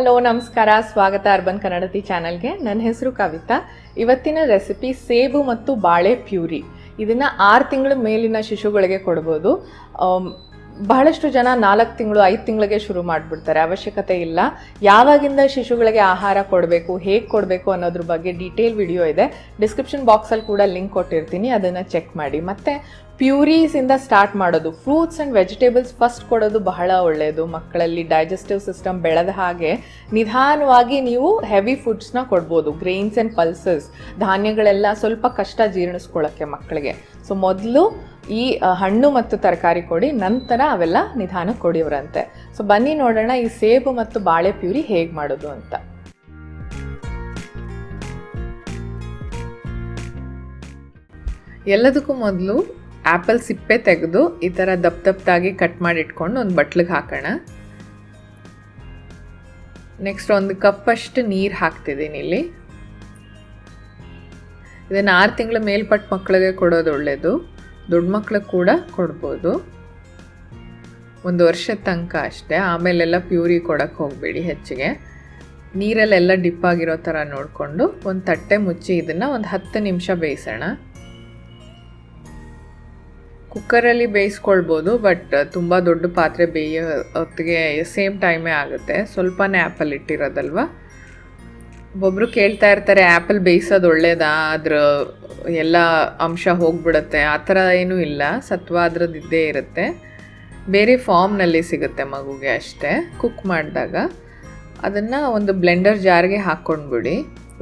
Hello, ನಮಸ್ಕಾರ. ಸ್ವಾಗತ urban ಕನ್ನಡತಿ ಚಾನಲ್ಗೆ. ನನ್ನ ಹೆಸರು ಕವಿತಾ. ಇವತ್ತಿನ ರೆಸಿಪಿ ಸೇಬು ಮತ್ತು ಬಾಳೆ ಪ್ಯೂರಿ. ಇದನ್ನು ಆರು ತಿಂಗಳ ಮೇಲಿನ ಶಿಶುಗಳಿಗೆ ಕೊಡ್ಬೋದು. ಬಹಳಷ್ಟು ಜನ ನಾಲ್ಕು ತಿಂಗಳು, ಐದು ತಿಂಗಳಿಗೆ ಶುರು ಮಾಡಿಬಿಡ್ತಾರೆ. ಅವಶ್ಯಕತೆ ಇಲ್ಲ. ಯಾವಾಗಿಂದ ಶಿಶುಗಳಿಗೆ ಆಹಾರ ಕೊಡಬೇಕು, ಹೇಗೆ ಕೊಡಬೇಕು ಅನ್ನೋದ್ರ ಬಗ್ಗೆ ಡೀಟೇಲ್ ವಿಡಿಯೋ ಇದೆ. ಡಿಸ್ಕ್ರಿಪ್ಷನ್ ಬಾಕ್ಸಲ್ಲಿ ಕೂಡ ಲಿಂಕ್ ಕೊಟ್ಟಿರ್ತೀನಿ. ಅದನ್ನು ಚೆಕ್ ಮಾಡಿ. ಮತ್ತು ಪ್ಯೂರೀಸಿಂದ ಸ್ಟಾರ್ಟ್ ಮಾಡೋದು. ಫ್ರೂಟ್ಸ್ ಆ್ಯಂಡ್ ವೆಜಿಟೇಬಲ್ಸ್ ಫಸ್ಟ್ ಕೊಡೋದು ಬಹಳ ಒಳ್ಳೆಯದು ಮಕ್ಕಳಲ್ಲಿ ಡೈಜೆಸ್ಟಿವ್ ಸಿಸ್ಟಮ್ ಬೆಳೆದ ಹಾಗೆ ನಿಧಾನವಾಗಿ ನೀವು ಹೆವಿ ಫುಡ್ಸ್ನ ಕೊಡ್ಬೋದು. ಗ್ರೈನ್ಸ್ ಆ್ಯಂಡ್ ಪಲ್ಸಸ್, ಧಾನ್ಯಗಳೆಲ್ಲ ಸ್ವಲ್ಪ ಕಷ್ಟ ಜೀರ್ಣಿಸ್ಕೊಳ್ಳೋಕ್ಕೆ ಮಕ್ಕಳಿಗೆ. ಸೊ, ಮೊದಲು ಈ ಹಣ್ಣು ಮತ್ತು ತರಕಾರಿ ಕೊಡಿ, ನಂತರ ಅವೆಲ್ಲ ನಿಧಾನ ಕೊಡಿವ್ರಂತೆ. ಸೊ, ಬನ್ನಿ ನೋಡೋಣ ಈ ಸೇಬು ಮತ್ತು ಬಾಳೆ ಪ್ಯೂರಿ ಹೇಗೆ ಮಾಡೋದು ಅಂತ. ಎಲ್ಲದಕ್ಕೂ ಮೊದಲು ಆ್ಯಪಲ್ ಸಿಪ್ಪೆ ತೆಗೆದು ಈ ಥರ ದಪ್ಪ ದಪ್ಪದಾಗಿ ಕಟ್ ಮಾಡಿ ಇಟ್ಕೊಂಡು ಒಂದು ಬಟ್ಲಿಗೆ ಹಾಕೋಣ. ನೆಕ್ಸ್ಟ್ ಒಂದು ಕಪ್ಪಷ್ಟು ನೀರು ಹಾಕ್ತಿದ್ದೀನಿ ಇಲ್ಲಿ. ಇದನ್ನು ಆರು ತಿಂಗಳ ಮೇಲ್ಪಟ್ಟ ಮಕ್ಕಳಿಗೆ ಕೊಡೋದು ಒಳ್ಳೆಯದು ದೊಡ್ಡ ಮಕ್ಳಿಗೆ ಕೂಡ ಕೊಡ್ಬೋದು. ಒಂದು ವರ್ಷದ ತನಕ ಅಷ್ಟೇ. ಆಮೇಲೆಲ್ಲ ಪ್ಯೂರಿ ಕೊಡೋಕ್ಕೆ ಹೋಗಬೇಡಿ ಹೆಚ್ಚಿಗೆ. ನೀರಲ್ಲೆಲ್ಲ ಡಿಪ್ ಆಗಿರೋ ಥರ ನೋಡಿಕೊಂಡು ಒಂದು ತಟ್ಟೆ ಮುಚ್ಚಿ ಇದನ್ನು ಒಂದು ಹತ್ತು ನಿಮಿಷ ಬೇಯಿಸೋಣ. ಕುಕ್ಕರಲ್ಲಿ ಬೇಯಿಸ್ಕೊಳ್ಬೋದು ಬಟ್ ತುಂಬ ದೊಡ್ಡ ಪಾತ್ರೆ ಬೇಯೋ ಹೊತ್ತಿಗೆ ಸೇಮ್ ಟೈಮೇ ಆಗುತ್ತೆ. ಸ್ವಲ್ಪನೇ ಆ್ಯಪಲ್ ಇಟ್ಟಿರೋದಲ್ವ? ಒಬ್ಬೊಬ್ರು ಕೇಳ್ತಾ ಇರ್ತಾರೆ ಆ್ಯಪಲ್ ಬೇಯಿಸೋದು ಒಳ್ಳೇದಾ? ಅದ್ರ ಎಲ್ಲ ಅಂಶ ಹೋಗ್ಬಿಡುತ್ತೆ. ಆ ಥರ ಏನೂ ಇಲ್ಲ. ಸತ್ವ ಅದ್ರದ್ದು ಇದ್ದೇ ಇರುತ್ತೆ. ಬೇರೆ ಫಾರ್ಮ್ನಲ್ಲಿ ಸಿಗುತ್ತೆ ಮಗುಗೆ ಅಷ್ಟೇ. ಕುಕ್ ಮಾಡಿದಾಗ. ಅದನ್ನು ಒಂದು ಬ್ಲೆಂಡರ್ ಜಾರ್ಗೆ ಹಾಕ್ಕೊಂಡ್ಬಿಡಿ.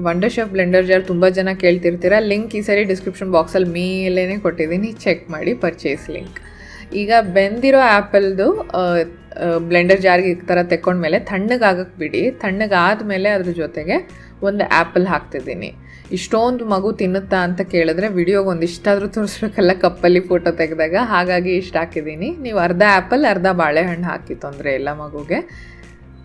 ವಂಡರ್ ಶೆಫ್ ಬ್ಲೆಂಡರ್ ಜಾರ್ ತುಂಬ ಜನ ಕೇಳ್ತಿರ್ತೀರ. ಲಿಂಕ್ ಈ ಸರಿ ಡಿಸ್ಕ್ರಿಪ್ಷನ್ ಬಾಕ್ಸಲ್ಲಿ ಮೇಲೇ ಕೊಟ್ಟಿದ್ದೀನಿ. ಚೆಕ್ ಮಾಡಿ ಪರ್ಚೇಸ್ ಲಿಂಕ್ ಈಗ ಬೆಂದಿರೋ ಆ್ಯಪಲ್ದು ಬ್ಲೆಂಡರ್ ಜಾರ್ಗೆ ಈ ಥರ ತೆಕ್ಕೊಂಡ್ಮೇಲೆ ತಣ್ಣಗಾಗಕ್ಕೆ ಬಿಡಿ. ತಣ್ಣಗಾದ್ಮೇಲೆ ಅದ್ರ ಜೊತೆಗೆ ಒಂದು ಆ್ಯಪಲ್ ಹಾಕ್ತಿದ್ದೀನಿ. ಇಷ್ಟೊಂದು ಮಗು ತಿನ್ನುತ್ತಾ ಅಂತ ಕೇಳಿದ್ರೆ ವಿಡಿಯೋಗೆ ಒಂದು ಇಷ್ಟಾದರೂ ತೋರಿಸ್ಬೇಕಲ್ಲ, ಕಪ್ಪಲ್ಲಿ ಫೋಟೋ ತೆಗೆದಾಗ. ಹಾಗಾಗಿ ಇಷ್ಟು ಹಾಕಿದ್ದೀನಿ. ನೀವು ಅರ್ಧ ಆ್ಯಪಲ್ ಅರ್ಧ ಬಾಳೆಹಣ್ಣು ಹಾಕಿ ತೊಂದರೆ ಇಲ್ಲ ಮಗುಗೆ.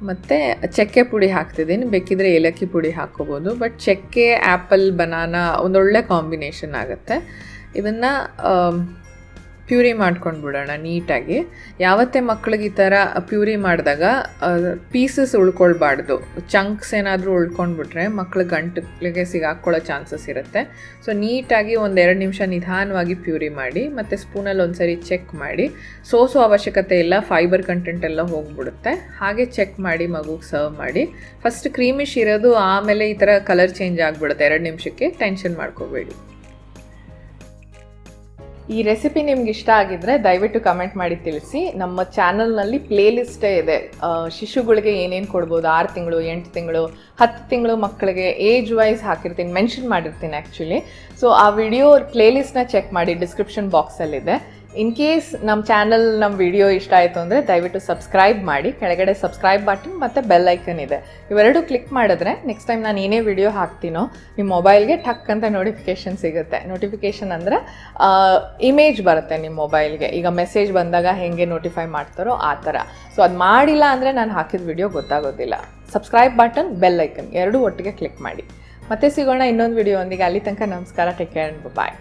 ಮತ್ತು ಚಕ್ಕೆ ಪುಡಿ ಹಾಕ್ತಿದ್ದೀನಿ. ಬೇಕಿದ್ರೆ ಏಲಕ್ಕಿ ಪುಡಿ ಹಾಕ್ಕೋಬೋದು ಬಟ್ ಚಕ್ಕೆ ಆ್ಯಪಲ್ ಬನಾನಾ ಒಂದೊಳ್ಳೆ ಕಾಂಬಿನೇಷನ್ ಆಗುತ್ತೆ. ಇದನ್ನು ಪ್ಯೂರಿ ಮಾಡ್ಕೊಂಡು ಬಿಡೋಣ ನೀಟಾಗಿ. ಯಾವತ್ತೇ ಮಕ್ಳಿಗೆ ಈ ಥರ ಪ್ಯೂರಿ ಮಾಡಿದಾಗ ಪೀಸಸ್ ಉಳ್ಕೊಳ್ಬಾರ್ದು. ಚಂಕ್ಸ್ ಏನಾದರೂ ಉಳ್ಕೊಂಡ್ಬಿಟ್ರೆ ಮಕ್ಳು ಗಂಟಲಿಗೆ ಸಿಗಾಕೊಳ್ಳೋ ಚಾನ್ಸಸ್ ಇರುತ್ತೆ. ಸೊ, ನೀಟಾಗಿ ಒಂದು ಎರಡು ನಿಮಿಷ ನಿಧಾನವಾಗಿ ಪ್ಯೂರಿ ಮಾಡಿ, ಮತ್ತು ಸ್ಪೂನಲ್ಲಿ ಒಂದು ಸರಿ ಚೆಕ್ ಮಾಡಿ. ಸೋಸೋ ಅವಶ್ಯಕತೆ ಇಲ್ಲ, ಫೈಬರ್ ಕಂಟೆಂಟ್ ಎಲ್ಲ ಹೋಗ್ಬಿಡುತ್ತೆ. ಹಾಗೆ ಚೆಕ್ ಮಾಡಿ ಮಗುಗೆ ಸರ್ವ್ ಮಾಡಿ. ಫಸ್ಟ್ ಕ್ರೀಮಿಶ್ ಇರೋದು, ಆಮೇಲೆ ಈ ಥರ ಕಲರ್ ಚೇಂಜ್ ಆಗಿಬಿಡುತ್ತೆ. ಎರಡು ನಿಮಿಷಕ್ಕೆ ಟೆನ್ಷನ್ ಮಾಡ್ಕೋಬೇಡಿ. ಈ ರೆಸಿಪಿ ನಿಮ್ಗೆ ಇಷ್ಟ ಆಗಿದ್ರೆ ದಯವಿಟ್ಟು ಕಮೆಂಟ್ ಮಾಡಿ ತಿಳಿಸಿ. ನಮ್ಮ ಚಾನಲ್ನಲ್ಲಿ ಪ್ಲೇಲಿಸ್ಟೇ ಇದೆ. ಶಿಶುಗಳಿಗೆ ಏನೇನು ಕೊಡ್ಬೋದು? ಆರು ತಿಂಗಳು, ಎಂಟು ತಿಂಗಳು, ಹತ್ತು ತಿಂಗಳು ಮಕ್ಕಳಿಗೆ ಏಜ್ ವೈಸ್ ಹಾಕಿರ್ತೀನಿ. ಮೆನ್ಷನ್ ಮಾಡಿರ್ತೀನಿ ಆ್ಯಕ್ಚುಲಿ ಸೊ ಆ ವಿಡಿಯೋ ಪ್ಲೇಲಿಸ್ಟ್ನ ಚೆಕ್ ಮಾಡಿ ಡಿಸ್ಕ್ರಿಪ್ಷನ್ ಬಾಕ್ಸಲ್ಲಿದೆ ಇನ್ ಕೇಸ್ ನಮ್ಮ ಚಾನಲ್ ನಮ್ಮ ವಿಡಿಯೋ ಇಷ್ಟ ಆಯಿತು ಅಂದರೆ ದಯವಿಟ್ಟು ಸಬ್ಸ್ಕ್ರೈಬ್ ಮಾಡಿ, ಕೆಳಗಡೆ ಸಬ್ಸ್ಕ್ರೈಬ್ ಬಟನ್ ಮತ್ತು ಬೆಲ್ ಐಕನ್ ಇದೆ. ಇವೆರಡು ಕ್ಲಿಕ್ ಮಾಡಿದ್ರೆ ನೆಕ್ಸ್ಟ್ ಟೈಮ್ ನಾನು ಏನೇ ವಿಡಿಯೋ ಹಾಕ್ತೀನೋ ನಿಮ್ಮ ಮೊಬೈಲ್ಗೆ ಠಕ್ ಅಂತ ನೋಟಿಫಿಕೇಷನ್ ಸಿಗುತ್ತೆ. ನೋಟಿಫಿಕೇಷನ್ ಅಂದರೆ ಇಮೇಜ್ ಬರುತ್ತೆ ನಿಮ್ಮ ಮೊಬೈಲ್ಗೆ ಈಗ ಮೆಸೇಜ್ ಬಂದಾಗ ಹೇಗೆ ನೋಟಿಫೈ ಮಾಡ್ತಾರೋ ಆ ಥರ. ಸೊ ಅದು ಮಾಡಿಲ್ಲ ಅಂದರೆ ನಾನು ಹಾಕಿದ ವಿಡಿಯೋ ಗೊತ್ತಾಗೋದಿಲ್ಲ. ಸಬ್ಸ್ಕ್ರೈಬ್ ಬಟನ್ ಬೆಲ್ ಐಕನ್ ಎರಡೂ ಒಟ್ಟಿಗೆ ಕ್ಲಿಕ್ ಮಾಡಿ. ಮತ್ತೆ ಸಿಗೋಣ ಇನ್ನೊಂದು ವಿಡಿಯೋ ಒಂದಿಗೆ. ಅಲ್ಲಿ ತನಕ ನಮಸ್ಕಾರ ಟೇಕ್ ಕೇರ್ ಬಾಯ್